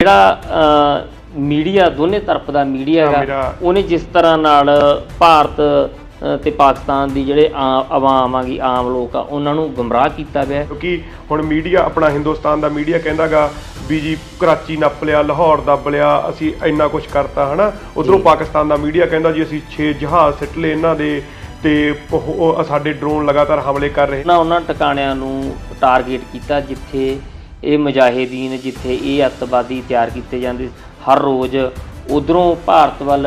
ਜਿਹੜਾ ਮੀਡੀਆ ਦੋਨੇ ਤਰਫ ਦਾ ਮੀਡੀਆ ਹੈਗਾ ਉਹਨੇ ਜਿਸ ਤਰ੍ਹਾਂ ਨਾਲ ਭਾਰਤ ਤੇ ਪਾਕਿਸਤਾਨ ਦੀ ਜਿਹੜੇ ਆ- ਆਵਾਮ ਆਗੀ ਆਮ ਲੋਕ ਆ ਉਹਨਾਂ ਨੂੰ ਗੁੰਮਰਾਹ ਕੀਤਾ ਹੈ। ਕਿਉਂਕਿ ਹੁਣ ਮੀਡੀਆ ਆਪਣਾ ਹਿੰਦੁਸਤਾਨ ਦਾ ਮੀਡੀਆ ਕਹਿੰਦਾਗਾ ਵੀ ਜੀ ਕਰਾਚੀ ਨੱਪ ਲਿਆ ਲਾਹੌਰ ਦੱਬ ਲਿਆ ਅਸੀਂ ਇੰਨਾ ਕੁਝ ਕਰਤਾ ਹਨਾ? ਉਧਰੋਂ ਪਾਕਿਸਤਾਨ ਦਾ ਮੀਡੀਆ ਕਹਿੰਦਾ ਜੀ ਅਸੀਂ 6 ਜਹਾਜ਼ ਸਿੱਟ ਲਏ ਇਹਨਾਂ ਦੇ ਤੇ ਸਾਡੇ ਡਰੋਨ ਲਗਾਤਾਰ ਹਮਲੇ ਕਰ ਰਹੇ। ਉਹਨਾਂ ਉਹਨਾਂ ਟਿਕਾਣਿਆਂ ਨੂੰ ਟਾਰਗੇਟ ਕੀਤਾ ਜਿੱਥੇ ਇਹ ਮੁਜਾਹਿਦੀਨ ਜਿੱਥੇ ਇਹ ਅੱਤਵਾਦੀ ਤਿਆਰ ਕੀਤੇ ਜਾਂਦੇ ਹਰ ਰੋਜ਼ ਉਧਰੋਂ ਭਾਰਤ ਵੱਲ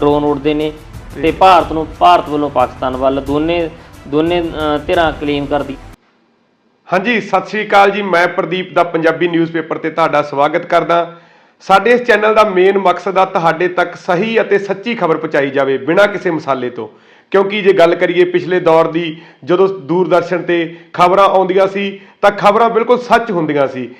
ਡਰੋਨ ਉੱਡਦੇ ਨੇ ਤੇ ਭਾਰਤ ਨੂੰ ਭਾਰਤ ਵੱਲੋਂ ਪਾਕਿਸਤਾਨ ਵੱਲ ਦੋਨੇ ਦੋਨੇ ਧਿਰਾਂ ਕਲੇਮ ਕਰਦੀ। ਹਾਂਜੀ ਸਤਿ ਸ੍ਰੀ ਅਕਾਲ ਜੀ ਮੈਂ ਪ੍ਰਦੀਪ ਦਾ ਪੰਜਾਬੀ ਨਿਊਜ਼ਪੇਪਰ ਤੇ ਤੁਹਾਡਾ ਸਵਾਗਤ ਕਰਦਾ। ਸਾਡੇ ਇਸ ਚੈਨਲ ਦਾ ਮੇਨ ਮਕਸਦ ਆ ਤੁਹਾਡੇ ਤੱਕ ਸਹੀ ਅਤੇ ਸੱਚੀ ਖਬਰ ਪਹੁੰਚਾਈ ਜਾਵੇ ਬਿਨਾਂ ਕਿਸੇ ਮਸਾਲੇ ਤੋਂ। ਕਿਉਂਕਿ ਜੇ ਗੱਲ ਕਰੀਏ ਪਿਛਲੇ ਦੌਰ ਦੀ ਜਦੋਂ ਦੂਰਦਰਸ਼ਨ ਤੇ ਖਬਰਾਂ ਆਉਂਦੀਆਂ ਸੀ ਤਾਂ ਖਬਰਾਂ ਬਿਲਕੁਲ ਸੱਚ ਹੁੰਦੀਆਂ ਸੀ।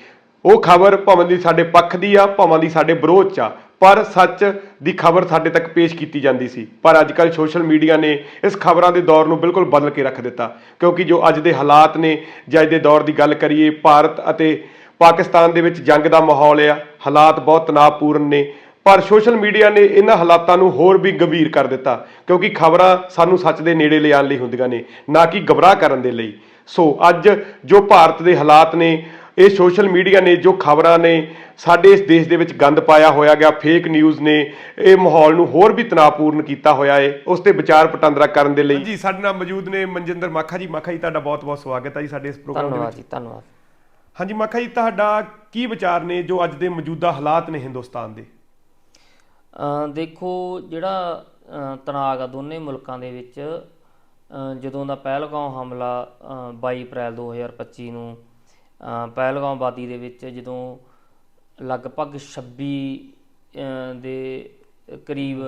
ਉਹ ਖਬਰ ਭਾਵੇਂ ਦੀ ਸਾਡੇ ਪੱਖ ਦੀ ਆ, ਭਾਵੇਂ ਦੀ ਸਾਡੇ ਵਿਰੋਧ ਚ ਆ, ਪਰ ਸੱਚ ਦੀ ਖਬਰ ਸਾਡੇ ਤੱਕ ਪੇਸ਼ ਕੀਤੀ ਜਾਂਦੀ ਸੀ। ਪਰ ਅੱਜ ਕੱਲ੍ਹ ਸੋਸ਼ਲ ਮੀਡੀਆ ਨੇ ਇਸ ਖਬਰਾਂ ਦੇ ਦੌਰ ਨੂੰ ਬਿਲਕੁਲ ਬਦਲ ਕੇ ਰੱਖ ਦਿੱਤਾ। ਕਿਉਂਕਿ ਜੋ ਅੱਜ ਦੇ ਹਾਲਾਤ ਨੇ, ਜੇ ਅੱਜ ਦੇ ਦੌਰ ਦੀ ਗੱਲ ਕਰੀਏ, ਭਾਰਤ ਅਤੇ ਪਾਕਿਸਤਾਨ ਦੇ ਵਿੱਚ ਜੰਗ ਦਾ ਮਾਹੌਲ ਆ, ਹਾਲਾਤ ਬਹੁਤ ਤਣਾਅਪੂਰਨ ਨੇ। ਪਰ ਸੋਸ਼ਲ ਮੀਡੀਆ ਨੇ ਇਹਨਾਂ ਹਾਲਾਤਾਂ ਨੂੰ ਹੋਰ ਵੀ ਗੰਭੀਰ ਕਰ ਦਿੱਤਾ। ਕਿਉਂਕਿ ਖਬਰਾਂ ਸਾਨੂੰ ਸੱਚ ਦੇ ਨੇੜੇ ਲਿਆਉਣ ਲਈ ਹੁੰਦੀਆਂ ਨੇ, ਨਾ ਕਿ ਗਬਰਾਹ ਕਰਨ ਦੇ ਲਈ। ਸੋ ਅੱਜ ਜੋ ਭਾਰਤ ਦੇ ਹਾਲਾਤ ਨੇ ਇਹ ਸੋਸ਼ਲ ਮੀਡੀਆ ਨੇ ਜੋ ਖਬਰਾਂ ਨੇ ਸਾਡੇ ਇਸ ਦੇਸ਼ ਦੇ ਵਿੱਚ ਗੰਦ ਪਾਇਆ ਹੋਇਆ ਗਿਆ ਫੇਕ ਨਿਊਜ਼ ਨੇ ਇਹ ਮਾਹੌਲ ਨੂੰ ਹੋਰ ਵੀ ਤਣਾਅਪੂਰਨ ਕੀਤਾ ਹੋਇਆ ਹੈ ਉਸ ਤੇ ਵਿਚਾਰ ਪਟਾਂਦਰਾ ਕਰਨ ਦੇ ਲਈ। ਜੀ ਸਾਡੇ ਨਾਲ ਮੌਜੂਦ ਨੇ ਮਨਜਿੰਦਰ ਮਾਖਾ ਜੀ। ਮਾਖਾ ਜੀ ਤੁਹਾਡਾ ਬਹੁਤ ਬਹੁਤ ਸਵਾਗਤ ਹੈ ਜੀ ਸਾਡੇ ਇਸ ਪ੍ਰੋਗਰਾਮ ਦੇ ਧੰਨਵਾਦ ਵਿੱਚ। ਜੀ ਧੰਨਵਾਦ। ਹਾਂਜੀ ਮਾਖਾ ਜੀ ਤੁਹਾਡਾ ਕੀ ਵਿਚਾਰ ਨੇ ਜੋ ਅੱਜ ਦੇ ਮੌਜੂਦਾ ਹਾਲਾਤ ਨੇ ਹਿੰਦੁਸਤਾਨ ਦੇ? ਅ, ਦੇਖੋ ਜਿਹੜਾ ਤਣਾਅ ਆ ਦੋਨੇ ਮੁਲਕਾਂ ਦੇ ਵਿੱਚ ਜਦੋਂ ਦਾ ਪਹਿਲਗਾਮ ਹਮਲਾ 22 ਅਪ੍ਰੈਲ 2025 ਨੂੰ ਅ, ਪਹਿਲਗਾਮ ਵਾਦੀ ਦੇ ਵਿੱਚ ਜਦੋਂ ਲਗਭਗ 26 ਅ, ਦੇ ਕਰੀਬ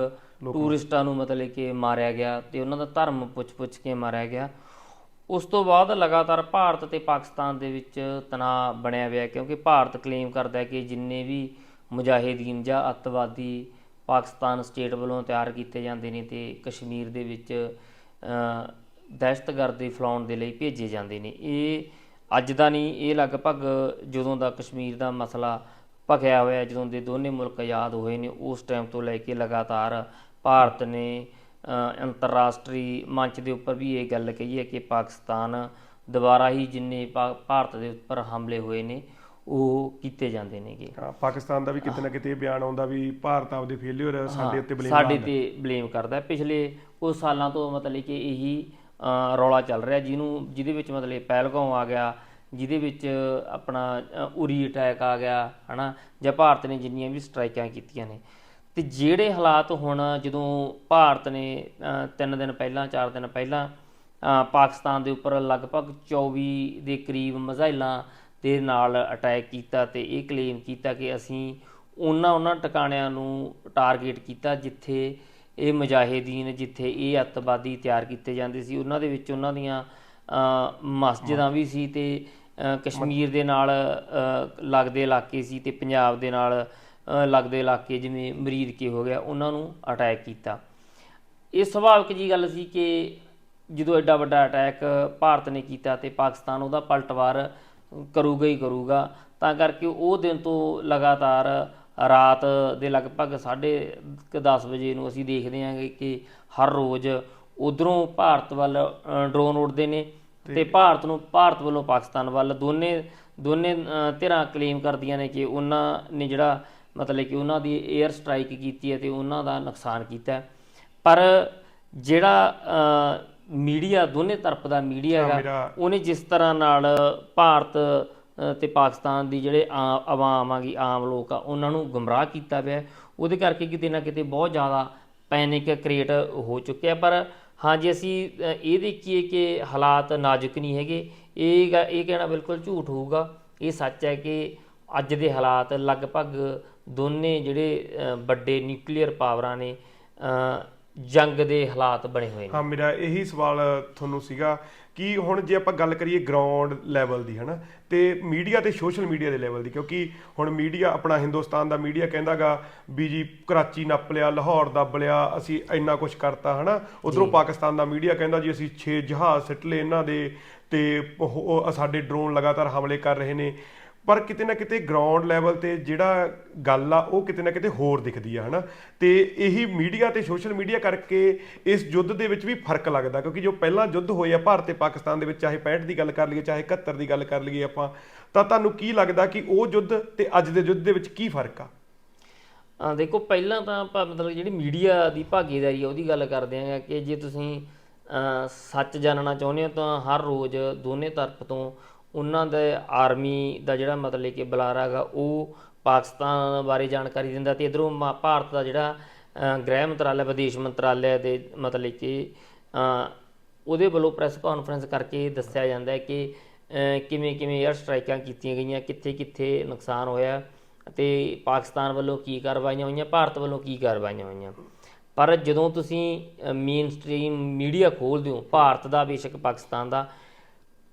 ਟੂਰਿਸਟਾਂ ਨੂੰ ਮਤਲਬ ਕਿ ਮਾਰਿਆ ਗਿਆ ਤੇ ਉਹਨਾਂ ਦਾ ਧਰਮ ਪੁੱਛ-ਪੁੱਛ ਕੇ ਮਾਰਿਆ ਗਿਆ। ਉਸ ਤੋਂ ਬਾਅਦ ਲਗਾਤਾਰ ਭਾਰਤ ਤੇ ਪਾਕਿਸਤਾਨ ਦੇ ਵਿੱਚ ਤਣਾਅ ਬਣਿਆ ਹੋਇਆ ਕਿਉਂਕਿ ਭਾਰਤ ਕਲੇਮ ਕਰਦਾ ਹੈ ਕਿ ਜਿੰਨੇ ਵੀ ਮੁਜਾਹਿਦੀਨ ਜਾਂ ਅੱਤਵਾਦੀ ਪਾਕਿਸਤਾਨ ਸਟੇਟ ਵੱਲੋਂ ਤਿਆਰ ਕੀਤੇ ਜਾਂਦੇ ਨੇ ਤੇ ਕਸ਼ਮੀਰ ਦੇ ਵਿੱਚ ਦਹਿਸ਼ਤਗਰਦੀ ਫੈਲਾਉਣ ਦੇ ਲਈ ਭੇਜੇ ਜਾਂਦੇ ਨੇ। ਇਹ ਅੱਜ ਦਾ ਨਹੀਂ, ਇਹ ਲਗਭਗ ਜਦੋਂ ਦਾ ਕਸ਼ਮੀਰ ਦਾ ਮਸਲਾ ਭਖਿਆ ਹੋਇਆ ਜਦੋਂ ਦੇ ਦੋਨੇ ਮੁਲਕ ਆਜ਼ਾਦ ਹੋਏ ਨੇ, ਉਸ ਟਾਈਮ ਤੋਂ ਲੈ ਕੇ ਲਗਾਤਾਰ ਭਾਰਤ ਨੇ ਅੰਤਰਰਾਸ਼ਟਰੀ ਮੰਚ ਦੇ ਉੱਪਰ ਵੀ ਇਹ ਗੱਲ ਕਹੀ ਹੈ ਕਿ ਪਾਕਿਸਤਾਨ ਦੁਬਾਰਾ ਹੀ ਜਿੰਨੇ ਪਾ- ਭਾਰਤ ਦੇ ਉੱਪਰ ਹਮਲੇ ਹੋਏ ਨੇ ਉਹ ਕੀਤੇ ਜਾਂਦੇ ਨੇਗੇ। ਹਾਂ, ਪਾਕਿਸਤਾਨ ਦਾ ਵੀ ਕਿਤੇ ਨਾ ਕਿਤੇ ਇਹ ਬਿਆਨ ਆਉਂਦਾ ਵੀ ਭਾਰਤ ਆਪਦੇ ਫੇਲਿਅਰ ਸਾਡੇ ਉੱਤੇ ਬਲੇਮ ਸਾਡੇ ਤੇ ਬਲੇਮ ਕਰਦਾ। ਪਿਛਲੇ ਕੁਝ ਸਾਲਾਂ ਤੋਂ ਮਤਲਬ ਕਿ ਇਹੀ ਰੌਲਾ ਚੱਲ ਰਿਹਾ ਜਿਹਨੂੰ ਜਿਹਦੇ ਵਿੱਚ ਮਤਲਬ ਪਹਿਲਗਾਮ ਆ ਗਿਆ ਜਿਹਦੇ ਵਿੱਚ ਆਪਣਾ ਉਰੀ ਅਟੈਕ ਆ ਗਿਆ ਹਨਾ? ਜਾਂ ਭਾਰਤ ਨੇ ਜਿੰਨੀਆਂ ਵੀ ਸਟ੍ਰਾਈਕਾਂ ਕੀਤੀਆਂ ਨੇ। ਤੇ ਜਿਹੜੇ ਹਾਲਾਤ ਹੁਣ ਜਦੋਂ ਭਾਰਤ ਨੇ ਤਿੰਨ ਦਿਨ ਪਹਿਲਾਂ ਚਾਰ ਦਿਨ ਪਹਿਲਾਂ ਪਾਕਿਸਤਾਨ ਦੇ ਉੱਪਰ ਲਗਭਗ 24 ਦੇ ਕਰੀਬ ਮਿਜ਼ਾਈਲਾਂ ਦੇ ਨਾਲ ਅਟੈਕ ਕੀਤਾ ਤੇ ਇਹ ਕਲੇਮ ਕੀਤਾ ਕਿ ਅਸੀਂ ਉਹਨਾਂ ਉਹਨਾਂ ਟਿਕਾਣਿਆਂ ਨੂੰ ਟਾਰਗੇਟ ਕੀਤਾ ਜਿੱਥੇ ਇਹ ਮੁਜਾਹਿਦੀਨ, ਜਿੱਥੇ ਇਹ ਅੱਤਵਾਦੀ ਤਿਆਰ ਕੀਤੇ ਜਾਂਦੇ ਸੀ। ਉਹਨਾਂ ਦੇ ਵਿੱਚ ਉਹਨਾਂ ਦੀਆਂ ਮਸਜਿਦਾਂ ਵੀ ਸੀ ਤੇ ਕਸ਼ਮੀਰ ਦੇ ਨਾਲ ਲੱਗਦੇ ਇਲਾਕੇ ਸੀ ਤੇ ਪੰਜਾਬ ਦੇ ਨਾਲ ਲੱਗਦੇ ਇਲਾਕੇ ਜਿਵੇਂ ਮਰੀਦ ਕੇ ਹੋ ਗਿਆ, ਉਹਨਾਂ ਨੂੰ ਅਟੈਕ ਕੀਤਾ। ਇਹ ਸੁਭਾਵਿਕ ਜੀ ਗੱਲ ਸੀ ਕਿ ਜਦੋਂ ਐਡਾ ਵੱਡਾ ਅਟੈਕ ਭਾਰਤ ਨੇ ਕੀਤਾ ਤੇ ਪਾਕਿਸਤਾਨ ਉਹਦਾ ਪਲਟਵਾਰ ਕਰੂਗਾ ਹੀ ਕਰੂਗਾ ਤਾਂ ਕਰਕੇ ਉਹ ਦਿਨ ਤੋਂ ਲਗਾਤਾਰ ਰਾਤ ਦੇ ਲਗਭਗ 10:30 ਵਜੇ ਨੂੰ ਅਸੀਂ ਦੇਖਦੇ ਹਾਂਗੇ ਕਿ ਹਰ ਰੋਜ਼ ਉਧਰੋਂ ਭਾਰਤ ਵੱਲ ਡਰੋਨ ਉੱਡਦੇ ਨੇ ਤੇ ਭਾਰਤ ਨੂੰ ਭਾਰਤ ਵੱਲੋਂ ਪਾਕਿਸਤਾਨ ਵੱਲ ਦੋਨੇ ਦੋਨੇ ਧਿਰਾਂ ਕਲੇਮ ਕਰਦੀਆਂ ਨੇ ਕਿ ਉਹਨਾਂ ਨੇ ਜਿਹੜਾ ਮਤਲਬ ਕਿ ਉਹਨਾਂ ਦੀ 에ਅਰ ਸਟ੍ਰਾਈਕ ਕੀਤੀ ਹੈ ਤੇ ਉਹਨਾਂ ਦਾ ਨੁਕਸਾਨ ਕੀਤਾ ਹੈ। ਪਰ ਜਿਹੜਾ ਮੀਡੀਆ ਦੋਨੇ ਤਰਫ ਦਾ ਮੀਡੀਆ ਹੈਗਾ। ਉਹਨੇ ਜਿਸ ਤਰ੍ਹਾਂ ਨਾਲ ਭਾਰਤ ਤੇ ਪਾਕਿਸਤਾਨ ਦੀ ਜਿਹੜੇ ਆ- ਆਵਾਮ ਆਗੀ ਆਮ ਲੋਕ ਆ ਉਹਨਾਂ ਨੂੰ ਗੁੰਮਰਾਹ ਕੀਤਾ ਪਿਆ। ਉਹਦੇ ਕਰਕੇ ਕਿਤੇ ਨਾ ਕਿਤੇ ਬਹੁਤ ਜ਼ਿਆਦਾ ਪੈਨਿਕ ਕ੍ਰੀਏਟ ਹੋ ਚੁੱਕਿਆ ਪਰ ਹਾਂ ਜੇ ਅਸੀਂ ਇਹ ਦੇਖੀਏ ਕਿ ਹਾਲਾਤ ਨਾਜ਼ੁਕ ਨਹੀਂ ਹੈਗੇ। ਇਹ ਇਹ ਕਹਿਣਾ ਬਿਲਕੁਲ ਝੂਠ ਹੋਊਗਾ। ਇਹ ਸੱਚ ਹੈ ਕਿ ਅੱਜ ਦੇ ਹਾਲਾਤ ਲਗਭਗ ਦੋਨੇ ਜਿਹੜੇ ਵੱਡੇ ਨਿਊਕਲੀਅਰ ਪਾਵਰਾਂ ਨੇ ਜੰਗ ਦੇ ਹਾਲਾਤ ਬਣੇ ਹੋਏ ਨੇ। ਹਾਂ ਮੇਰਾ ਇਹੀ ਸਵਾਲ ਤੁਹਾਨੂੰ ਸੀਗਾ ਕਿ ਹੁਣ ਜੇ ਆਪਾਂ ਗੱਲ ਕਰੀਏ ਗਰਾਊਂਡ ਲੈਵਲ ਦੀ ਹਨਾ ਤੇ ਮੀਡੀਆ ਤੇ ਸੋਸ਼ਲ ਮੀਡੀਆ ਦੇ ਲੈਵਲ ਦੀ ਕਿਉਂਕਿ ਹੁਣ ਮੀਡੀਆ ਆਪਣਾ ਹਿੰਦੁਸਤਾਨ ਦਾ ਮੀਡੀਆ ਕਹਿੰਦਾਗਾ ਵੀ ਜੀ ਕਰਾਚੀ ਨੱਪ ਲਿਆ ਲਾਹੌਰ ਦੱਬ ਲਿਆ ਅਸੀਂ ਇੰਨਾ ਕੁਝ ਕਰਤਾ ਹਨਾ। ਉਧਰੋਂ ਪਾਕਿਸਤਾਨ ਦਾ ਮੀਡੀਆ ਕਹਿੰਦਾ ਜੀ ਅਸੀਂ 6 ਜਹਾਜ਼ ਸਿੱਟ ਲਏ ਇਹਨਾਂ ਦੇ ਤੇ ਸਾਡੇ ਡਰੋਨ ਲਗਾਤਾਰ ਹਮਲੇ ਕਰ ਰਹੇ ਨੇ। ਪਰ ਕਿਤੇ ਨਾ ਕਿਤੇ ਗਰਾਊਂਡ ਲੈਵਲ ਤੇ ਜਿਹੜਾ ਗੱਲ ਆ, ਉਹ ਕਿਤੇ ਨਾ ਕਿਤੇ ਹੋਰ ਦਿਖਦੀ ਆ, ਹਨਾ? ਤੇ ਇਹੀ ਮੀਡੀਆ ਤੇ ਸੋਸ਼ਲ ਮੀਡੀਆ ਕਰਕੇ ਇਸ ਯੁੱਧ ਦੇ ਵਿੱਚ ਵੀ ਫ਼ਰਕ ਲੱਗਦਾ, ਕਿਉਂਕਿ ਜੋ ਪਹਿਲਾਂ ਯੁੱਧ ਹੋਏ ਆ, ਭਾਰਤ ਤੇ ਪਾਕਿਸਤਾਨ ਦੇ ਵਿੱਚ, ਚਾਹੇ 65 ਦੀ ਗੱਲ ਕਰ ਲਈਏ, ਚਾਹੇ 71 ਦੀ ਗੱਲ ਕਰ ਲਈਏ ਆਪਾਂ, ਤਾਂ ਤੁਹਾਨੂੰ ਕੀ ਲੱਗਦਾ ਕਿ ਉਹ ਯੁੱਧ ਤੇ ਅੱਜ ਦੇ ਯੁੱਧ ਦੇ ਵਿੱਚ ਕੀ ਫ਼ਰਕ ਆ? ਆ ਦੇਖੋ, ਪਹਿਲਾਂ ਤਾਂ ਆਪਾਂ ਮਤਲਬ ਜਿਹੜੀ ਮੀਡੀਆ ਦੀ ਭਾਗੀਦਾਰੀ ਆ, ਉਹਦੀ ਗੱਲ ਕਰਦੇ ਆਂ ਕਿ ਜੇ ਤੁਸੀਂ ਸੱਚ ਜਾਣਨਾ ਚਾਹੁੰਦੇ ਹੋ, ਤਾਂ ਹਰ ਰੋਜ਼ ਦੋਨੇ ਤਰਫ ਤੋਂ ਉਹਨਾਂ ਦੇ ਆਰਮੀ ਦਾ ਜਿਹੜਾ ਮਤਲਬ ਕਿ ਬੁਲਾਰਾ ਹੈਗਾ, ਉਹ ਪਾਕਿਸਤਾਨ ਬਾਰੇ ਜਾਣਕਾਰੀ ਦਿੰਦਾ ਤੇ ਇਧਰੋਂ ਭਾਰਤ ਦਾ ਜਿਹੜਾ ਗ੍ਰਹਿ ਮੰਤਰਾਲਾ, ਵਿਦੇਸ਼ ਮੰਤਰਾਲੇ ਦੇ ਮਤਲਬ ਕਿ ਉਹਦੇ ਵੱਲੋਂ ਪ੍ਰੈਸ ਕਾਨਫਰੰਸ ਕਰਕੇ ਦੱਸਿਆ ਜਾਂਦਾ ਹੈ ਕਿ ਕਿਵੇਂ ਕਿਵੇਂ 에ਅਰ ਸਟ੍ਰਾਈਕਾਂ ਕੀਤੀਆਂ ਗਈਆਂ, ਕਿੱਥੇ ਕਿੱਥੇ ਨੁਕਸਾਨ ਹੋਇਆ ਤੇ ਪਾਕਿਸਤਾਨ ਵੱਲੋਂ ਕੀ ਕਾਰਵਾਈਆਂ ਹੋਈਆਂ, ਭਾਰਤ ਵੱਲੋਂ ਕੀ ਕਾਰਵਾਈਆਂ ਹੋਈਆਂ। ਪਰ ਜਦੋਂ ਤੁਸੀਂ ਮੇਨ ਸਟ੍ਰੀਮ ਮੀਡੀਆ ਖੋਲ੍ਹਦੇ ਹੋ, ਭਾਰਤ ਦਾ, ਬੇਸ਼ੱਕ ਪਾਕਿਸਤਾਨ ਦਾ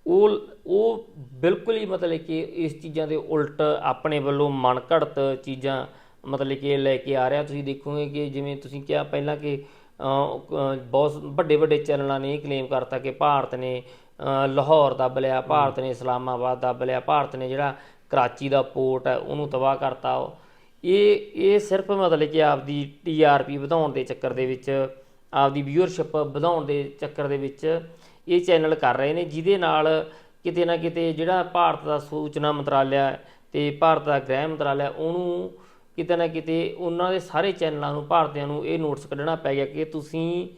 ਉਹ ਉਹ ਬਿਲਕੁਲ ਹੀ ਮਤਲਬ ਕਿ ਇਸ ਚੀਜ਼ਾਂ ਦੇ ਉਲਟ ਆਪਣੇ ਵੱਲੋਂ ਮਨ ਘੜਤ ਚੀਜ਼ਾਂ ਮਤਲਬ ਕਿ ਲੈ ਕੇ ਆ ਰਿਹਾ। ਤੁਸੀਂ ਦੇਖੋਗੇ ਕਿ ਜਿਵੇਂ ਤੁਸੀਂ ਕਿਹਾ ਪਹਿਲਾਂ ਕਿ ਬਹੁਤ ਵੱਡੇ ਵੱਡੇ ਚੈਨਲਾਂ ਨੇ ਇਹ ਕਲੇਮ ਕਰਤਾ ਕਿ ਭਾਰਤ ਨੇ ਲਾਹੌਰ ਦੱਬ ਲਿਆ ਭਾਰਤ ਨੇ ਇਸਲਾਮਾਬਾਦ ਦੱਬ ਲਿਆ ਭਾਰਤ ਨੇ ਜਿਹੜਾ ਕਰਾਚੀ ਦਾ ਪੋਰਟ ਹੈ ਉਹਨੂੰ ਤਬਾਹ ਕਰਤਾ। ਇਹ ਇਹ ਸਿਰਫ ਮਤਲਬ ਕਿ ਆਪਦੀ ਟੀਆਰਪੀ ਵਧਾਉਣ ਦੇ ਚੱਕਰ ਦੇ ਵਿੱਚ ਆਪਦੀ ਵਿਊਅਰਸ਼ਿਪ ਵਧਾਉਣ ਦੇ ਚੱਕਰ ਦੇ ਵਿੱਚ ਇਹ ਚੈਨਲ ਕਰ ਰਹੇ ਨੇ, ਜਿਹਦੇ ਨਾਲ ਕਿਤੇ ਨਾ ਕਿਤੇ ਜਿਹੜਾ ਭਾਰਤ ਦਾ ਸੂਚਨਾ ਮੰਤਰਾਲਾ ਤੇ ਭਾਰਤ ਦਾ ਗ੍ਰਹਿ ਮੰਤਰਾਲਾ ਉਹਨੂੰ ਕਿਤੇ ਨਾ ਕਿਤੇ ਉਹਨਾਂ ਦੇ ਸਾਰੇ ਚੈਨਲਾਂ ਨੂੰ, ਭਾਰਤੀਆਂ ਨੂੰ ਇਹ ਨੋਟਿਸ ਕੱਢਣਾ ਪੈ ਗਿਆ ਕਿ ਤੁਸੀਂ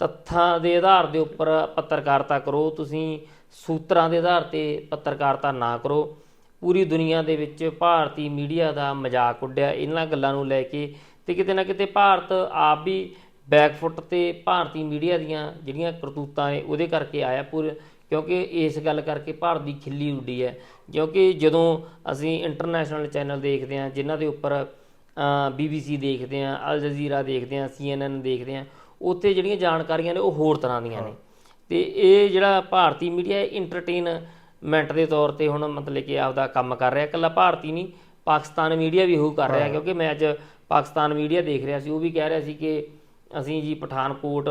ਤੱਥਾਂ ਦੇ ਆਧਾਰ ਦੇ ਉੱਪਰ ਪੱਤਰਕਾਰਤਾ ਕਰੋ, ਤੁਸੀਂ ਸੂਤਰਾਂ ਦੇ ਆਧਾਰ ਤੇ ਪੱਤਰਕਾਰਤਾ ਨਾ ਕਰੋ। ਪੂਰੀ ਦੁਨੀਆ ਦੇ ਵਿੱਚ ਭਾਰਤੀ ਮੀਡੀਆ ਦਾ ਮਜ਼ਾਕ ਉੱਡਿਆ, ਇਹਨਾਂ ਗੱਲਾਂ ਨੂੰ ਲੈ ਕੇ ਤੇ ਕਿਤੇ ਨਾ ਕਿਤੇ ਭਾਰਤ ਆਪ ਵੀ ਬੈਕਫੁੱਟ ਤੇ ਭਾਰਤੀ ਮੀਡੀਆ ਦੀਆਂ ਜਿਹੜੀਆਂ ਕਰਤੂਤਾਂ ਨੇ ਉਹਦੇ ਕਰਕੇ ਆਇਆ ਪੂਰੇ ਕਿਉਂਕਿ ਇਸ ਗੱਲ ਕਰਕੇ ਭਾਰਤ ਦੀ ਖਿੱਲੀ ਉੱਡੀ ਹੈ। ਕਿਉਂਕਿ ਜਦੋਂ ਅਸੀਂ ਇੰਟਰਨੈਸ਼ਨਲ ਚੈਨਲ ਦੇਖਦੇ ਹਾਂ ਜਿਨ੍ਹਾਂ ਦੇ ਉੱਪਰ ਬੀਬੀਸੀ ਦੇਖਦੇ ਹਾਂ ਅਲ ਜਜ਼ੀਰਾ ਦੇਖਦੇ ਹਾਂ ਸੀਐਨਐਨ ਦੇਖਦੇ ਹਾਂ ਉੱਥੇ ਜਿਹੜੀਆਂ ਜਾਣਕਾਰੀਆਂ ਨੇ ਉਹ ਹੋਰ ਤਰ੍ਹਾਂ ਦੀਆਂ ਨੇ। ਤੇ ਇਹ ਜਿਹੜਾ ਭਾਰਤੀ ਮੀਡੀਆ ਐਂਟਰਟੇਨਮੈਂਟ ਦੇ ਤੌਰ ਤੇ ਹੁਣ ਮਤਲਬ ਕਿ ਆਪਦਾ ਕੰਮ ਕਰ ਰਿਹਾ ਇਕੱਲਾ ਭਾਰਤੀ ਨਹੀਂ ਪਾਕਿਸਤਾਨ ਮੀਡੀਆ ਵੀ ਉਹ ਕਰ ਰਿਹਾ ਕਿਉਂਕਿ ਮੈਂ ਅੱਜ ਪਾਕਿਸਤਾਨ ਮੀਡੀਆ ਦੇਖ ਰਿਹਾ ਸੀ ਉਹ ਵੀ ਕਹਿ ਰਿਹਾ ਸੀ ਕਿ ਅਸੀਂ ਜੀ ਪਠਾਨਕੋਟ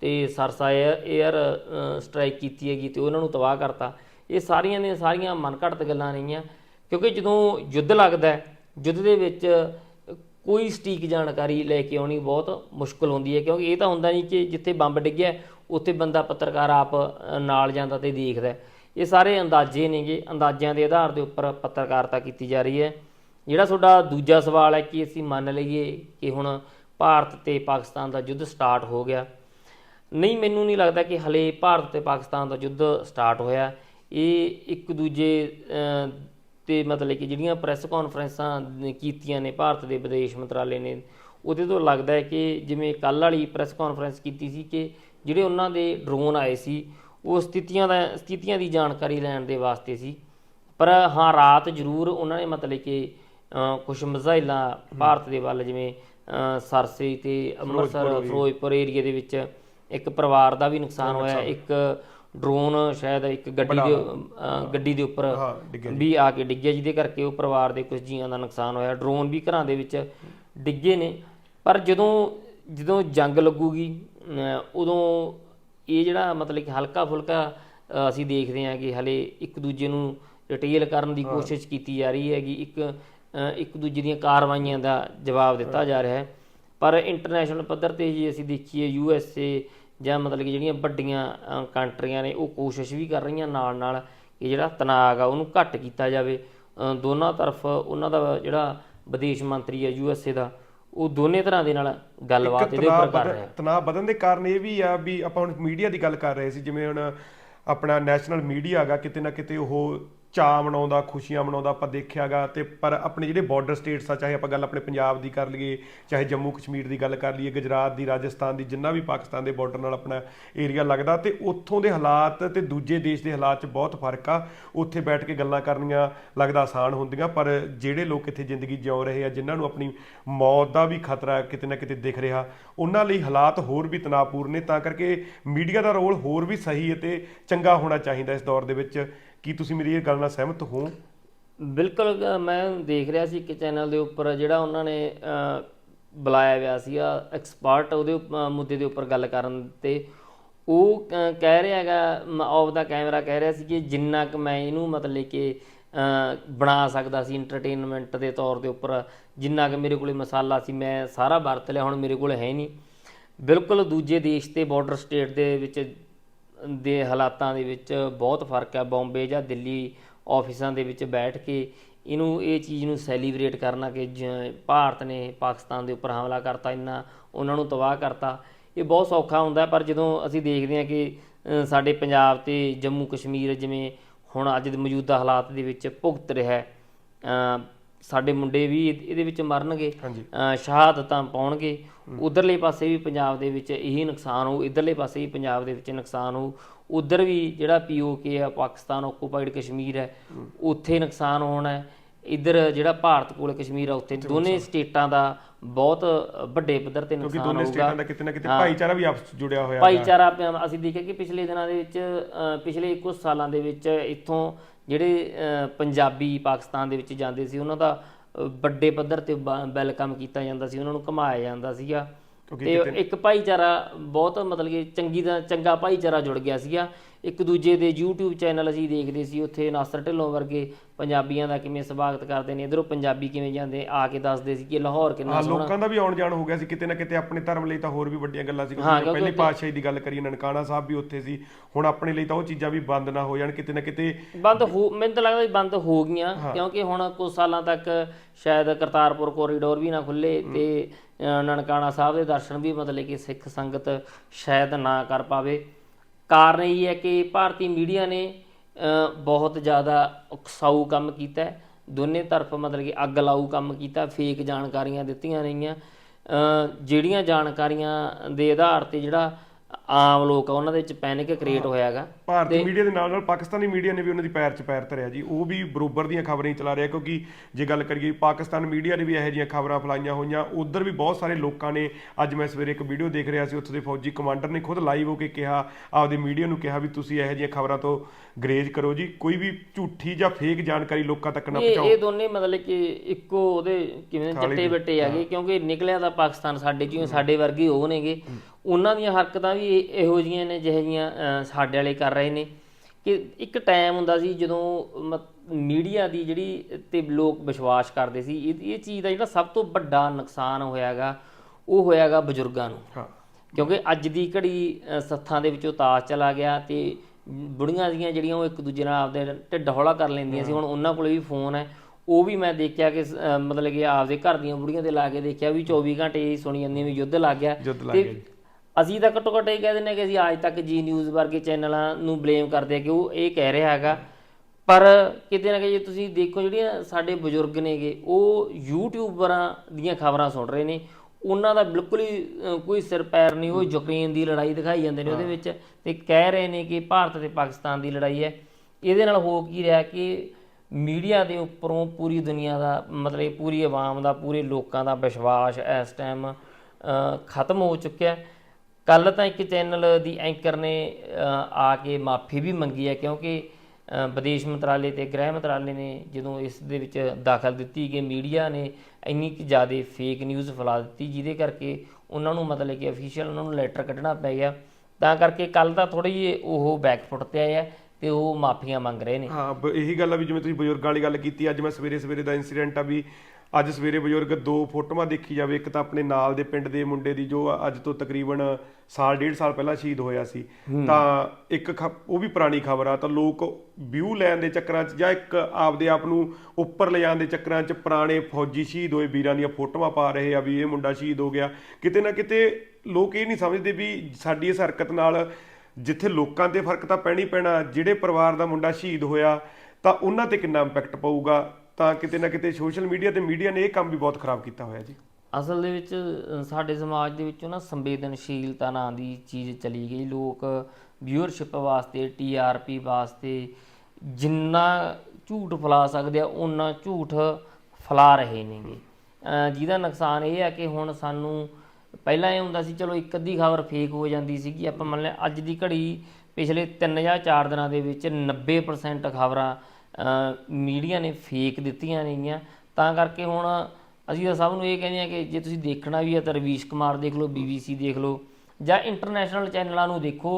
ਤੇ ਸਰਸਾ 에ਅਰ ਸਟ੍ਰਾਈਕ ਕੀਤੀ ਹੈਗੀ ਤੇ ਉਹਨਾਂ ਨੂੰ ਤਬਾਹ ਕਰਤਾ। ਇਹ ਸਾਰੀਆਂ ਨੇ ਸਾਰੀਆਂ ਮਨਘੜਤ ਗੱਲਾਂ ਨਹੀਂਆਂ ਕਿਉਂਕਿ ਜਦੋਂ ਯੁੱਧ ਲੱਗਦਾ ਯੁੱਧ ਦੇ ਵਿੱਚ ਕੋਈ ਸਟੀਕ ਜਾਣਕਾਰੀ ਲੈ ਕੇ ਆਉਣੀ ਬਹੁਤ ਮੁਸ਼ਕਲ ਹੁੰਦੀ ਹੈ, ਕਿਉਂਕਿ ਇਹ ਤਾਂ ਹੁੰਦਾ ਨਹੀਂ ਕਿ ਜਿੱਥੇ ਬੰਬ ਡਿੱਗਿਆ, ਉੱਥੇ ਬੰਦਾ ਪੱਤਰਕਾਰ ਆਪ ਨਾਲ ਜਾਂਦਾ ਤੇ ਦੇਖਦਾ ਇਹ ਸਾਰੇ ਅੰਦਾਜ਼ੇ ਨੇਗੇ, ਅੰਦਾਜ਼ਿਆਂ ਦੇ ਆਧਾਰ ਦੇ ਉੱਪਰ ਪੱਤਰਕਾਰਤਾ ਕੀਤੀ ਜਾ ਰਹੀ ਹੈ। ਜਿਹੜਾ ਤੁਹਾਡਾ ਦੂਜਾ ਸਵਾਲ ਹੈ ਕਿ ਅਸੀਂ ਮੰਨ ਲਈਏ ਕਿ ਹੁਣ ਭਾਰਤ ਤੇ ਪਾਕਿਸਤਾਨ ਦਾ ਯੁੱਧ ਸਟਾਰਟ ਹੋ ਗਿਆ। ਨਹੀਂ ਮੈਨੂੰ ਨਹੀਂ ਲੱਗਦਾ ਕਿ ਹਲੇ ਭਾਰਤ ਤੇ ਪਾਕਿਸਤਾਨ ਦਾ ਯੁੱਧ ਸਟਾਰਟ ਹੋਇਆ। ਇਹ ਇੱਕ ਦੂਜੇ ਅਹ, ਤੇ ਮਤਲਬ ਕਿ ਜਿਹੜੀਆਂ ਪ੍ਰੈਸ ਕਾਨਫਰੰਸਾਂ ਕੀਤੀਆਂ ਨੇ ਭਾਰਤ ਦੇ ਵਿਦੇਸ਼ ਮੰਤਰਾਲੇ ਨੇ ਉਹਦੇ ਤੋਂ ਲੱਗਦਾ ਹੈ ਕਿ ਜਿਵੇਂ ਕੱਲ ਵਾਲੀ ਪ੍ਰੈਸ ਕਾਨਫਰੰਸ ਕੀਤੀ ਸੀ ਕਿ ਜਿਹੜੇ ਉਹਨਾਂ ਦੇ ਡਰੋਨ ਆਏ ਸੀ ਉਹ ਸਥਿਤੀਆਂ ਦਾ ਸਥਿਤੀਆਂ ਦੀ ਜਾਣਕਾਰੀ ਲੈਣ ਦੇ ਵਾਸਤੇ ਸੀ। ਪਰ ਹਾਂ ਰਾਤ ਜ਼ਰੂਰ ਉਹਨਾਂ ਨੇ ਮਤਲਬ ਕਿ ਕੁਝ ਮਜ਼ਾਇਲਾਂ ਭਾਰਤ ਦੇ ਵੱਲ ਜਿਵੇਂ ਸਰਸੇ ਤੇ ਅੰਮ੍ਰਿਤਸਰ ਫਿਰੋਜ਼ਪੁਰ ਏਰੀਆ ਦੇ ਵਿੱਚ ਇੱਕ ਪਰਿਵਾਰ ਦਾ ਵੀ ਨੁਕਸਾਨ ਹੋਇਆ। ਇੱਕ ਡਰੋਨ ਸ਼ਾਇਦ ਇੱਕ ਗੱਡੀ ਦੇ ਗੱਡੀ ਦੇ ਉੱਪਰ ਵੀ ਆ ਕੇ ਡਿੱਗਿਆ ਜਿਹਦੇ ਕਰਕੇ ਉਹ ਪਰਿਵਾਰ ਦੇ ਕੁਝ ਜੀਆਂ ਦਾ ਨੁਕਸਾਨ ਹੋਇਆ। ਡਰੋਨ ਵੀ ਘਰਾਂ ਦੇ ਵਿੱਚ ਡਿੱਗੇ ਨੇ। ਪਰ ਜਦੋਂ ਜਦੋਂ ਜੰਗ ਲੱਗੂਗੀ ਉਦੋਂ ਇਹ ਜਿਹੜਾ ਮਤਲਬ ਕਿ ਹਲਕਾ ਫੁਲਕਾ ਅਸੀਂ ਦੇਖਦੇ ਹਾਂ ਕਿ ਹਲੇ ਇੱਕ ਦੂਜੇ ਨੂੰ ਰਿਟੇਲ ਕਰਨ ਦੀ ਕੋਸ਼ਿਸ਼ ਕੀਤੀ ਜਾ ਰਹੀ ਹੈਗੀ। ਇੱਕ ਇੱਕ ਦੂਜੇ ਦੀਆਂ ਕਾਰਵਾਈਆਂ ਦਾ ਜਵਾਬ ਦਿੱਤਾ ਜਾ ਰਿਹਾ ਹੈ। ਪਰ ਇੰਟਰਨੈਸ਼ਨਲ ਪੱਧਰ ਤੇ ਜੇ ਅਸੀਂ ਦੇਖੀਏ ਯੂ ਐਸ ਏ ਜਾਂ ਮਤਲਬ ਕਿ ਜਿਹੜੀਆਂ ਵੱਡੀਆਂ ਕੰਟਰੀਆਂ ਨੇ ਉਹ ਕੋਸ਼ਿਸ਼ ਵੀ ਕਰ ਰਹੀਆਂ ਨਾਲ ਨਾਲ ਕਿ ਜਿਹੜਾ ਤਣਾਅ ਆ ਉਹਨੂੰ ਘੱਟ ਕੀਤਾ ਜਾਵੇ। ਦੋਨਾਂ ਤਰਫ ਉਹਨਾਂ ਦਾ ਜਿਹੜਾ ਵਿਦੇਸ਼ ਮੰਤਰੀ ਹੈ ਯੂ ਐਸ ਏ ਦਾ ਉਹ ਦੋਨੇ ਤਰ੍ਹਾਂ ਦੇ ਨਾਲ ਗੱਲਬਾਤ ਇਹਦੇ ਉੱਪਰ ਕਰ ਰਿਹਾ ਤਣਾਅ ਵਧਣ ਦੇ ਕਾਰਨ ਇਹ ਵੀ ਆ ਵੀ ਆਪਾਂ ਹੁਣ ਮੀਡੀਆ ਦੀ ਗੱਲ ਕਰ ਰਹੇ ਸੀ ਜਿਵੇਂ ਹੁਣ ਆਪਣਾ ਨੈਸ਼ਨਲ ਮੀਡੀਆ ਹੈਗਾ ਕਿਤੇ ਨਾ ਕਿਤੇ ਉਹ ਚਾਅ ਮਨਾਉਂਦਾ, ਖੁਸ਼ੀਆਂ ਮਨਾਉਂਦਾ ਆਪਾਂ ਦੇਖਿਆਗਾ ਤੇ ਪਰ ਆਪਣੇ ਜਿਹੜੇ ਬਾਰਡਰ ਸਟੇਟਸ ਆ, ਚਾਹੇ ਆਪਾਂ ਗੱਲ ਆਪਣੇ ਪੰਜਾਬ ਦੀ ਕਰ ਲਈਏ, ਚਾਹੇ ਜੰਮੂ ਕਸ਼ਮੀਰ ਦੀ ਗੱਲ ਕਰ ਲਈਏ, ਗੁਜਰਾਤ ਦੀ, ਰਾਜਸਥਾਨ ਦੀ, ਜਿੰਨਾ ਵੀ ਪਾਕਿਸਤਾਨ ਦੇ ਬਾਰਡਰ ਨਾਲ ਆਪਣਾ ਏਰੀਆ ਲੱਗਦਾ ਤੇ ਉੱਥੋਂ ਦੇ ਹਾਲਾਤ ਤੇ ਦੂਜੇ ਦੇਸ਼ ਦੇ ਹਾਲਾਤ 'ਚ ਬਹੁਤ ਫ਼ਰਕ ਆ। ਉੱਥੇ ਬੈਠ ਕੇ ਗੱਲਾਂ ਕਰਨੀਆਂ ਲੱਗਦਾ ਆਸਾਨ ਹੁੰਦੀਆਂ, ਪਰ ਜਿਹੜੇ ਲੋਕ ਇੱਥੇ ਜ਼ਿੰਦਗੀ ਜਿਉ ਰਹੇ ਆ, ਜਿਨ੍ਹਾਂ ਨੂੰ ਆਪਣੀ ਮੌਤ ਦਾ ਵੀ ਖਤਰਾ ਕਿਤੇ ਨਾ ਕਿਤੇ ਦਿਖ ਰਿਹਾ, ਉਹਨਾਂ ਲਈ ਹਾਲਾਤ ਹੋਰ ਵੀ ਤਣਾਅਪੂਰਨ ਨੇ, ਤਾਂ ਕਰਕੇ ਮੀਡੀਆ ਦਾ ਰੋਲ ਹੋਰ ਵੀ ਸਹੀ ਅਤੇ ਚੰਗਾ ਹੋਣਾ ਚਾਹੀਦਾ ਇਸ ਦੌਰ ਦੇ ਵਿੱਚ। ਕੀ ਤੁਸੀਂ ਮੇਰੀ ਇਹ ਗੱਲ ਨਾਲ ਸਹਿਮਤ ਹੋ? ਬਿਲਕੁਲ ਅ, ਮੈਂ ਦੇਖ ਰਿਹਾ ਸੀ ਇੱਕ ਚੈਨਲ ਦੇ ਉੱਪਰ ਜਿਹੜਾ ਉਹਨਾਂ ਨੇ ਅ, ਬੁਲਾਇਆ ਗਿਆ ਸੀਗਾ ਐਕਸਪਰਟ ਉਹਦੇ ਉੱਪ- ਅ, ਮੁੱਦੇ ਦੇ ਉੱਪਰ ਗੱਲ ਕਰਨ ਤੇ ਉਹ ਕ- ਕਹਿ ਰਿਹਾ ਹੈਗਾ ਆਫ ਦਾ ਕੈਮਰਾ ਕਹਿ ਰਿਹਾ ਸੀ ਕਿ ਜਿੰਨਾ ਕੁ ਮੈਂ ਇਹਨੂੰ ਮਤਲਬ ਕਿ ਅ, ਬਣਾ ਸਕਦਾ ਸੀ ਐਂਟਰਟੇਨਮੈਂਟ ਦੇ ਤੌਰ ਦੇ ਉੱਪਰ ਜਿੰਨਾ ਕੁ ਮੇਰੇ ਕੋਲੇ ਮਸਾਲਾ ਸੀ ਮੈਂ ਸਾਰਾ ਵਰਤ ਲਿਆ ਹੁਣ ਮੇਰੇ ਕੋਲ ਹੈ ਨਹੀਂ। ਬਿਲਕੁਲ ਦੂਜੇ ਦੇਸ਼ ਤੇ ਬਾਰਡਰ ਸਟੇਟ ਦੇ ਵਿੱਚ ਦੇ ਹਾਲਾਤਾਂ ਦੇ ਵਿੱਚ ਬਹੁਤ ਫ਼ਰਕ ਹੈ ਬੰਬੇ ਜਾਂ ਦਿੱਲੀ ਆਫਿਸਾਂ ਦੇ ਵਿੱਚ ਬੈਠ ਕੇ ਇਹਨੂੰ, ਇਹ ਚੀਜ਼ ਨੂੰ ਸੈਲੀਬ੍ਰੇਟ ਕਰਨਾ ਕਿ ਜ- ਭਾਰਤ ਨੇ ਪਾਕਿਸਤਾਨ ਦੇ ਉੱਪਰ ਹਮਲਾ ਕਰਤਾ, ਇੰਨਾ ਉਹਨਾਂ ਨੂੰ ਤਬਾਹ ਕਰਤਾ। ਇਹ ਬਹੁਤ ਸੌਖਾ ਹੁੰਦਾ, ਪਰ ਜਦੋਂ ਅਸੀਂ ਦੇਖਦੇ ਹਾਂ ਕਿ ਸਾਡੇ ਪੰਜਾਬ ਤੇ ਜੰਮੂ ਕਸ਼ਮੀਰ ਜਿਵੇਂ ਹੁਣ ਅੱਜ ਦੇ ਮੌਜੂਦਾ ਹਾਲਾਤ ਦੇ ਵਿੱਚ ਭੁਗਤ ਰਿਹਾ ਹੈ ਸਾਡੇ ਮੁੰਡੇ ਵੀ ਇਹ- ਇਹਦੇ ਵਿੱਚ ਮਰਨਗੇ ਸ਼ਹਾਦਤਾਂ ਪਾਉਣਗੇ। ਉਧਰਲੇ ਪਾਸੇ ਵੀ ਪੰਜਾਬ ਦੇ ਵਿੱਚ ਇਹੀ ਨੁਕਸਾਨ ਹੋਊ ਇਧਰਲੇ ਪਾਸੇ ਵੀ ਪੰਜਾਬ ਦੇ ਵਿੱਚ ਨੁਕਸਾਨ ਹੋਊ। ਉਧਰ ਵੀ ਜਿਹੜਾ ਪੀਓਕੇ ਆ ਪਾਕਿਸਤਾਨ ਆਕੂਪਾਈਡ ਕਸ਼ਮੀਰ ਹੈ ਉੱਥੇ ਨੁਕਸਾਨ ਹੋਣਾ ਹੈ। ਇਧਰ ਜਿਹੜਾ ਭਾਰਤ ਕੋਲ ਕਸ਼ਮੀਰ ਆ ਉੱਥੇ ਦੋਨੇ ਸਟੇਟਾਂ ਦਾ ਬਹੁਤ ਵੱਡੇ ਪੱਧਰ ਤੇ ਕਿਉਂਕਿ ਨੁਕਸਾਨ ਦੋਨੇ ਸਟੇਟਾਂ ਹੋਊਗਾ ਦਾ ਕਿਤੇ ਨਾ ਕਿਤੇ ਭਾਈਚਾਰਾ ਵੀ ਆਪਸ ਜੁੜਿਆ ਹੋਇਆ ਭਾਈਚਾਰਾ ਪ- ਅਸੀਂ ਦੇਖਿਆ ਕਿ ਪਿਛਲੇ ਦਿਨਾਂ ਦੇ ਵਿੱਚ ਪਿਛਲੇ ਕੁਝ ਸਾਲਾਂ ਦੇ ਵਿੱਚ ਇੱਥੋਂ ਜਿਹੜੇ ਪੰਜਾਬੀ ਪਾਕਿਸਤਾਨ ਦੇ ਵਿੱਚ ਜਾਂਦੇ ਸੀ ਉਹਨਾਂ ਦਾ ਵੱਡੇ ਪੱਧਰ ਤੇ ਵੈਲਕਮ ਕੀਤਾ ਜਾਂਦਾ ਸੀ ਉਹਨਾਂ ਨੂੰ ਘਮਾਇਆ ਜਾਂਦਾ ਸੀਗਾ। ਤੇ ਇੱਕ ਭਾਈਚਾਰਾ ਬਹੁਤ ਮਤਲਬ ਕਿ ਚੰਗੀ ਦਾ ਚੰਗਾ ਭਾਈਚਾਰਾ ਜੁੜ ਗਿਆ ਸੀਗਾ। ਇੱਕ ਦੂਜੇ ਦੇ YouTube ਚੈਨਲ ਅਸੀਂ ਦੇਖਦੇ ਸੀ ਉੱਥੇ ਨਾਸਰ ਢਿੱਲੋਂ ਵਰਗੇ ਪੰਜਾਬੀਆਂ ਦਾ ਕਿਵੇਂ ਸਵਾਗਤ ਕਰਦੇ ਨੇ ਇਧਰੋਂ ਪੰਜਾਬੀ ਕਿਵੇਂ ਜਾਂਦੇ ਆ ਕੇ ਦੱਸਦੇ ਸੀ ਕਿ ਲਾਹੌਰ ਕਿੰਨਾ ਹਾਂ ਲੋਕਾਂ ਦਾ ਵੀ ਆਉਣ ਜਾਣ ਹੋ ਗਿਆ ਸੀ ਕਿਤੇ ਨਾ ਕਿਤੇ ਆਪਣੇ ਧਰਮ ਲਈ ਤਾਂ ਹੋਰ ਵੀ ਵੱਡੀਆਂ ਗੱਲਾਂ ਸੀ ਪਹਿਲੀ ਪਾਤਸ਼ਾਹੀ ਦੀ ਗੱਲ ਕਰੀਏ ਨਨਕਾਣਾ ਸਾਹਿਬ ਵੀ ਉੱਥੇ ਸੀ ਹੁਣ ਆਪਣੇ ਲਈ ਤਾਂ ਉਹ ਚੀਜ਼ਾਂ ਵੀ ਬੰਦ ਨਾ ਹੋ ਜਾਣ ਕਿਤੇ ਨਾ ਕਿਤੇ ਬੰਦ ਹੋ ਮੈਨੂੰ ਤਾਂ ਲੱਗਦਾ ਬੰਦ ਹੋ ਗਈਆਂ ਕਿਉਂਕਿ ਹੁਣ ਕੁਝ ਸਾਲਾਂ ਤੱਕ ਸ਼ਾਇਦ ਕਰਤਾਰਪੁਰ ਕੋਰੀਡੋਰ ਵੀ ਨਾ ਖੁੱਲੇ ਤੇ ਨਨਕਾਣਾ ਸਾਹਿਬ ਦੇ ਦਰਸ਼ਨ ਵੀ ਮਤਲਬ ਕਿ ਸਿੱਖ ਸੰਗਤ ਸ਼ਾਇਦ ਨਾ ਕਰ ਪਾਵੇ। ਕਾਰਨ ਇਹੀ ਹੈ ਕਿ ਭਾਰਤੀ ਮੀਡੀਆ ਨੇ ਬਹੁਤ ਜ਼ਿਆਦਾ ਉਕਸਾਊ ਕੰਮ ਕੀਤਾ ਦੋਨੇ ਤਰਫ ਮਤਲਬ ਕਿ ਅੱਗ ਲਾਊ ਕੰਮ ਕੀਤਾ ਫੇਕ ਜਾਣਕਾਰੀਆਂ ਦਿੱਤੀਆਂ ਨੇਗੀਆਂ ਜਿਹੜੀਆਂ ਜਾਣਕਾਰੀਆਂ ਦੇ ਆਧਾਰ ਤੇ ਜਿਹੜਾ ਆਮ ਲੋਕ ਆ ਉਹਨਾਂ ਦੇ ਵਿੱਚ ਪੈਨਿਕ ਕ੍ਰੀਏਟ ਹੋਇਆਗਾ। ਭਾਰਤੀ ਮੀਡੀਆ ਦੇ ਨਾਲ ਨਾਲ ਪਾਕਿਸਤਾਨੀ ਮੀਡੀਆ ਨੇ ਵੀ ਉਹਨਾਂ ਦੀ ਪੈਰ 'ਚ ਪੈਰ ਧਰਿਆ ਜੀ। ਉਹ ਵੀ ਬਰੋਬਰ ਦੀਆਂ ਖਬਰਾਂ ਹੀ ਚਲਾ ਰਿਹਾ ਕਿਉਂਕਿ ਜੇ ਗੱਲ ਕਰੀਏ ਪਾਕਿਸਤਾਨ ਮੀਡੀਆ ਨੇ ਵੀ ਇਹੋ ਜਿਹੀਆਂ ਖਬਰਾਂ ਫਲਾਈਆਂ ਹੋਈਆਂ। ਉਧਰ ਵੀ ਬਹੁਤ ਸਾਰੇ ਲੋਕਾਂ ਨੇ ਅੱਜ ਮੈਂ ਸਵੇਰੇ ਇੱਕ ਵੀਡੀਓ ਦੇਖ ਰਿਹਾ ਸੀ ਉੱਥੇ ਦੇ ਫੌਜੀ ਕਮਾਂਡਰ ਨੇ ਖੁਦ ਲਾਈਵ ਹੋ ਕੇ ਕਿਹਾ ਆਪਦੇ ਮੀਡੀਆ ਨੂੰ ਕਿਹਾ ਵੀ ਤੁਸੀਂ ਇਹੋ ਜਿਹੀਆਂ ਖਬਰਾਂ ਤੋਂ ਗਰੇਜ ਕਰੋ ਜੀ। ਕੋਈ ਵੀ ਝੂਠੀ ਜਾਂ ਫੇਕ ਜਾਣਕਾਰੀ ਲੋਕਾਂ ਤੱਕ ਨਾ ਪਹੁੰਚਾਓ। ਇਹ ਦੋਨੇ ਮਤਲਬ ਕਿ ਇੱਕੋ ਉਹਦੇ ਕਿਵੇਂ ਚੱਟੇ ਬੱਟੇ ਹੈਗੇ ਕਿਉਂਕਿ ਨਿਕਲਿਆ ਤਾਂ ਪਾਕਿਸਤਾਨ ਸਾਡੇ ਹੀ, ਸਾਡੇ ਵਰਗੇ ਉਹ ਨੇਗੇ। ਉਹਨਾਂ ਦੀਆਂ ਹਰਕਤਾਂ ਵੀ ਇਹ- ਜੀਆਂ ਨੇ ਜਿਹੋ ਜੀਆਂ ਅਹ, ਸਾਡੇ ਵਾਲੇ ਕਰ ਰਹੇ ਨੇ। ਕਿ ਇੱਕ ਟਾਈਮ ਹੁੰਦਾ ਸੀ ਜਦੋਂ ਮੀਡੀਆ ਦੀ ਜਿਹੜੀ ਤੇ ਲੋਕ ਵਿਸ਼ਵਾਸ ਕਰਦੇ ਸੀ ਇਹ ਇਹ ਚੀਜ਼ ਦਾ ਜਿਹੜਾ ਸਭ ਤੋਂ ਵੱਡਾ ਨੁਕਸਾਨ ਹੋਇਆਗਾ ਉਹ ਹੋਇਆਗਾ ਬਜ਼ੁਰਗਾਂ ਨੂੰ। ਹਾਂ। ਕਿਉਂਕਿ ਅੱਜ ਦੀ ਘੜੀ ਸੱਥਾਂ ਦੇ ਵਿੱਚੋਂ ਤਾਸ਼ ਚਲਾ ਗਿਆ ਤੇ ਬੁੜੀਆਂ ਦੀਆਂ ਜਿਹੜੀਆਂ ਉਹ ਇੱਕ ਦੂਜੇ ਨਾਲ ਆਪਦੇ ਢਿੱਡ ਹੌਲਾ ਕਰ ਲੈਂਦੀਆਂ ਸੀ। ਹੁਣ ਉਹਨਾਂ ਕੋਲੇ ਵੀ ਫੋਨ ਹੈ। ਉਹ ਵੀ ਮੈਂ ਦੇਖਿਆ ਕਿ ਮਤਲਬ ਕਿ ਆਪਦੇ ਘਰ ਦੀਆਂ ਬੁੜੀਆਂ ਤੇ ਲਾ ਕੇ ਦੇਖਿਆ ਵੀ 24 ਘੰਟੇ ਸੁਣੀ ਜਾਂਦੀ ਵੀ ਯੁੱਧ ਲੱਗ ਗਿਆ। ਤੇ। ਅਸੀਂ ਤਾਂ ਘੱਟੋ ਘੱਟ ਇਹ ਕਹਿ ਦਿੰਦੇ ਕਿ ਅਸੀਂ ਅੱਜ ਤੱਕ ਜੀ ਨਿਊਜ਼ ਵਰਗੇ ਚੈਨਲਾਂ ਨੂੰ ਬਲੇਮ ਕਰਦੇ ਆ ਕਿ ਉਹ ਇਹ ਕਹਿ ਰਿਹਾ ਹੈਗਾ। ਪਰ ਕਿਤੇ ਨਾ ਕਿਤੇ ਤੁਸੀਂ ਦੇਖੋ ਜਿਹੜੀਆਂ ਸਾਡੇ ਬਜ਼ੁਰਗ ਨੇਗੇ ਉਹ ਯੂਟਿਊਬਰਾਂ ਦੀਆਂ ਖਬਰਾਂ ਸੁਣ ਰਹੇ ਨੇ। ਉਹਨਾਂ ਦਾ ਬਿਲਕੁਲ ਹੀ ਕੋਈ ਸਿਰ ਪੈਰ ਨਹੀਂ ਉਹ ਯੂਕਰੇਨ ਦੀ ਲੜਾਈ ਦਿਖਾਈ ਜਾਂਦੇ ਨੇ ਉਹਦੇ ਵਿੱਚ ਤੇ ਕਹਿ ਰਹੇ ਨੇ ਕਿ ਭਾਰਤ ਤੇ ਪਾਕਿਸਤਾਨ ਦੀ ਲੜਾਈ ਹੈ। ਇਹਦੇ ਨਾਲ ਹੋ ਕੀ ਰਿਹਾ ਕਿ ਮੀਡੀਆ ਦੇ ਉੱਪਰੋਂ ਪੂਰੀ ਦੁਨੀਆ ਦਾ ਮਤਲਬ ਪੂਰੀ ਆਵਾਮ ਦਾ ਪੂਰੇ ਲੋਕਾਂ ਦਾ ਵਿਸ਼ਵਾਸ ਇਸ ਟਾਈਮ ਖਤਮ ਹੋ ਚੁੱਕਿਆ। ਕੱਲ ਤਾਂ ਇੱਕ ਚੈਨਲ ਦੀ ਐਂਕਰ ਨੇ ਆ ਕੇ ਮਾਫੀ ਵੀ ਮੰਗੀ ਹੈ ਕਿਉਂਕਿ ਵਿਦੇਸ਼ ਮੰਤਰਾਲੇ ਤੇ ਗ੍ਰਹਿ ਮੰਤਰਾਲੇ ਨੇ ਜਦੋਂ ਇਸ ਦੇ ਵਿੱਚ ਦਾਖਲ ਦਿੱਤੀ ਕਿ ਮੀਡੀਆ ਨੇ ਇੰਨੀ ਕਿ ਜ਼ਿਆਦਾ ਫੇਕ ਨਿਊਜ਼ ਫੈਲਾ ਦਿੱਤੀ ਜਿਹਦੇ ਕਰਕੇ ਉਹਨਾਂ ਨੂੰ ਮਤਲਬ ਕਿ ਅਫੀਸ਼ੀਅਲ ਉਹਨਾਂ ਨੂੰ ਲੈਟਰ ਕੱਢਣਾ ਪੈ ਗਿਆ। ਤਾਂ ਕਰਕੇ ਕੱਲ ਤਾਂ ਥੋੜੀ ਜਿਹੀ ਉਹ ਬੈਕਫੁੱਟ ਤੇ ਆਏ ਆ ਤੇ ਉਹ ਮਾਫੀਆਂ ਮੰਗ ਰਹੇ ਨੇ। ਹਾਂ ਇਹੀ ਗੱਲ ਆ ਵੀ ਜਿਵੇਂ ਤੁਸੀਂ ਬਜ਼ੁਰਗਾਂ ਵਾਲੀ ਗੱਲ ਕੀਤੀ, ਅੱਜ ਮੈਂ ਸਵੇਰੇ ਸਵੇਰੇ ਦਾ ਇਨਸੀਡੈਂਟ ਆ ਵੀ ਅੱਜ ਸਵੇਰੇ ਬਜ਼ੁਰਗ ਦੋ ਫੋਟੋਆਂ ਦੇਖੀ ਜਾਵੇ ਇੱਕ ਤਾਂ ਆਪਣੇ ਨਾਲ ਦੇ ਪਿੰਡ ਦੇ ਮੁੰਡੇ ਦੀ ਜੋ ਅੱਜ ਤੋਂ ਤਕਰੀਬਨ ਸਾਲ ਡੇਢ ਸਾਲ ਪਹਿਲਾਂ ਸ਼ਹੀਦ ਹੋਇਆ ਸੀ। ਤਾਂ ਇੱਕ ਉਹ ਵੀ ਪੁਰਾਣੀ ਖਬਰ ਆ ਤਾਂ ਲੋਕ ਵਿਊ ਲੈਣ ਦੇ ਚੱਕਰਾਂ 'ਚ ਜਾਂ ਇੱਕ ਆਪਦੇ ਆਪ ਨੂੰ ਉੱਪਰ ਲਿਜਾਣ ਦੇ ਚੱਕਰਾਂ 'ਚ ਪੁਰਾਣੇ ਫੌਜੀ ਸ਼ਹੀਦ ਹੋਏ ਵੀਰਾਂ ਦੀਆਂ ਫੋਟੋਆਂ ਪਾ ਰਹੇ ਆ ਵੀ ਇਹ ਮੁੰਡਾ ਸ਼ਹੀਦ ਹੋ ਗਿਆ। ਕਿਤੇ ਨਾ ਕਿਤੇ ਲੋਕ ਇਹ ਨਹੀਂ ਸਮਝਦੇ ਵੀ ਸਾਡੀ ਇਸ ਹਰਕਤ ਨਾਲ ਜਿੱਥੇ ਲੋਕਾਂ ਤੇ ਫ਼ਰਕ ਤਾਂ ਪੈਣੀ ਪੈਣਾ ਜਿਹੜੇ ਪਰਿਵਾਰ ਦਾ ਮੁੰਡਾ ਸ਼ਹੀਦ ਹੋਇਆ ਤਾਂ ਉਹਨਾਂ ਤੇ ਕਿੰਨਾ ਇੰਪੈਕਟ ਪਊਗਾ? ਤਾਂ ਕਿਤੇ ਨਾ ਕਿਤੇ ਸੋਸ਼ਲ ਮੀਡੀਆ ਤੇ ਮੀਡੀਆ ਨੇ ਇਹ ਕੰਮ ਵੀ ਬਹੁਤ ਖਰਾਬ ਕੀਤਾ ਹੋਇਆ ਜੀ। ਅਸਲ ਦੇ ਵਿੱਚ ਸਾਡੇ ਸਮਾਜ ਦੇ ਵਿੱਚੋਂ ਨਾ ਸੰਵੇਦਨਸ਼ੀਲਤਾ ਨਾਂ ਦੀ ਚੀਜ਼ ਚਲੀ ਗਈ। ਲੋਕ ਵਿਊਅਰਸ਼ਿਪ ਵਾਸਤੇ ਟੀਆਰਪੀ ਵਾਸਤੇ ਜਿੰਨਾ ਝੂਠ ਫੈਲਾ ਸਕਦੇ ਆ ਉਹਨਾਂ ਝੂਠ ਫੈਲਾ ਰਹੇ ਨੇਗੇ। ਜਿਹਦਾ ਨੁਕਸਾਨ ਇਹ ਆ ਕਿ ਹੁਣ ਸਾਨੂੰ ਪਹਿਲਾਂ ਇਹ ਹੁੰਦਾ ਸੀ, ਚਲੋ ਇੱਕ ਅੱਧੀ ਖਬਰ ਫੇਕ ਹੋ ਜਾਂਦੀ ਸੀਗੀ। ਆਪਾਂ ਮੰਨ ਲਿਆ ਅੱਜ ਦੀ ਘੜੀ ਪਿਛਲੇ 3 ਜਾਂ 4 ਦਿਨਾਂ ਦੇ ਵਿੱਚ 90% ਖਬਰਾਂ ਮੀਡੀਆ ਨੇ ਫੇਕ ਦਿੱਤੀਆਂ ਨੇਗੀਆਂ। ਤਾਂ ਕਰਕੇ ਹੁਣ ਅਸੀਂ ਤਾਂ ਸਭ ਨੂੰ ਇਹ ਕਹਿੰਦੇ ਆ ਕਿ ਜੇ ਤੁਸੀਂ ਦੇਖਣਾ ਵੀ ਹੈ ਤਾਂ ਰਵੀਸ਼ ਕੁਮਾਰ ਦੇਖ ਲਓ BBC ਦੇਖ ਲਓ ਜਾਂ ਇੰਟਰਨੈਸ਼ਨਲ ਚੈਨਲਾਂ ਨੂੰ ਦੇਖੋ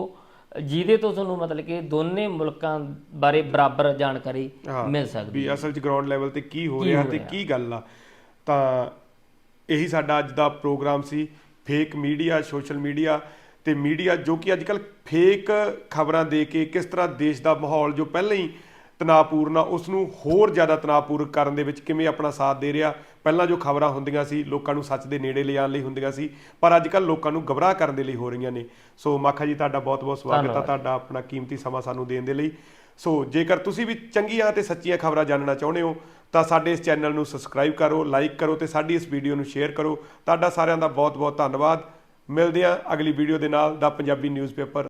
ਜਿਹਦੇ ਤੋਂ ਤੁਹਾਨੂੰ ਮਤਲਬ ਕਿ ਦੋਨੇ ਮੁਲਕਾਂ ਬਾਰੇ ਬਰਾਬਰ ਜਾਣਕਾਰੀ ਮਿਲ ਸਕਦੀ ਵੀ ਅਸਲ 'ਚ ਗਰਾਊਂਡ ਲੈਵਲ ਤੇ ਕੀ ਹੋ ਰਿਹਾ ਤੇ। ਕੀ ਗੱਲ ਆ? ਤਾਂ ਇਹੀ ਸਾਡਾ ਅੱਜ ਦਾ ਪ੍ਰੋਗਰਾਮ ਸੀ ਫੇਕ ਮੀਡੀਆ ਸੋਸ਼ਲ ਮੀਡੀਆ ਤੇ ਮੀਡੀਆ ਜੋ ਕਿ ਅੱਜਕੱਲ ਫੇਕ ਖਬਰਾਂ ਦੇ ਕੇ ਕਿਸ ਤਰ੍ਹਾਂ ਦੇਸ਼ ਦਾ ਮਾਹੌਲ ਜੋ ਪਹਿਲਾਂ ਹੀ ਤਣਾਅਪੂਰਨ ਆ ਉਸ ਨੂੰ ਹੋਰ ਜ਼ਿਆਦਾ ਤਣਾਅਪੂਰਨ ਕਰਨ ਦੇ ਵਿੱਚ ਕਿਵੇਂ ਆਪਣਾ ਸਾਥ ਦੇ ਰਿਹਾ? ਪਹਿਲਾਂ ਜੋ ਖਬਰਾਂ ਹੁੰਦੀਆਂ ਸੀ ਲੋਕਾਂ ਨੂੰ ਸੱਚ ਦੇ ਨੇੜੇ ਲਿਆਉਣ ਲਈ ਹੁੰਦੀਆਂ ਸੀ ਪਰ ਅੱਜਕੱਲ ਲੋਕਾਂ ਨੂੰ ਗਮਰਾਹ ਕਰਨ ਦੇ ਲਈ ਹੋ ਰਹੀਆਂ ਨੇ। ਸੋ ਮਾਖਾ ਜੀ ਤੁਹਾਡਾ ਬਹੁਤ-ਬਹੁਤ ਸਵਾਗਤ ਆ। ਤੁਹਾਡਾ ਆਪਣਾ ਕੀਮਤੀ ਸਮਾਂ ਸਾਨੂੰ ਦੇਣ ਦੇ ਲਈ। ਸੋ ਜੇਕਰ ਤੁਸੀਂ ਵੀ ਚੰਗੀਆਂ ਤੇ ਸੱਚੀਆਂ ਖਬਰਾਂ ਜਾਣਨਾ ਚਾਹੁੰਦੇ ਹੋ ਤਾਂ ਸਾਡੇ ਇਸ ਚੈਨਲ ਨੂੰ ਸਬਸਕ੍ਰਾਈਬ ਕਰੋ ਲਾਈਕ ਕਰੋ ਤੇ ਸਾਡੀ ਇਸ ਵੀਡੀਓ ਨੂੰ ਸ਼ੇਅਰ ਕਰੋ। ਤੁਹਾਡਾ ਸਾਰਿਆਂ ਦਾ ਬਹੁਤ-ਬਹੁਤ ਧੰਨਵਾਦ। ਮਿਲਦੇ ਹਾਂ ਅਗਲੀ ਵੀਡੀਓ ਦੇ ਨਾਲ ਦਾ ਪੰਜਾਬੀ ਨਿਊਜ਼ਪੇਪਰ।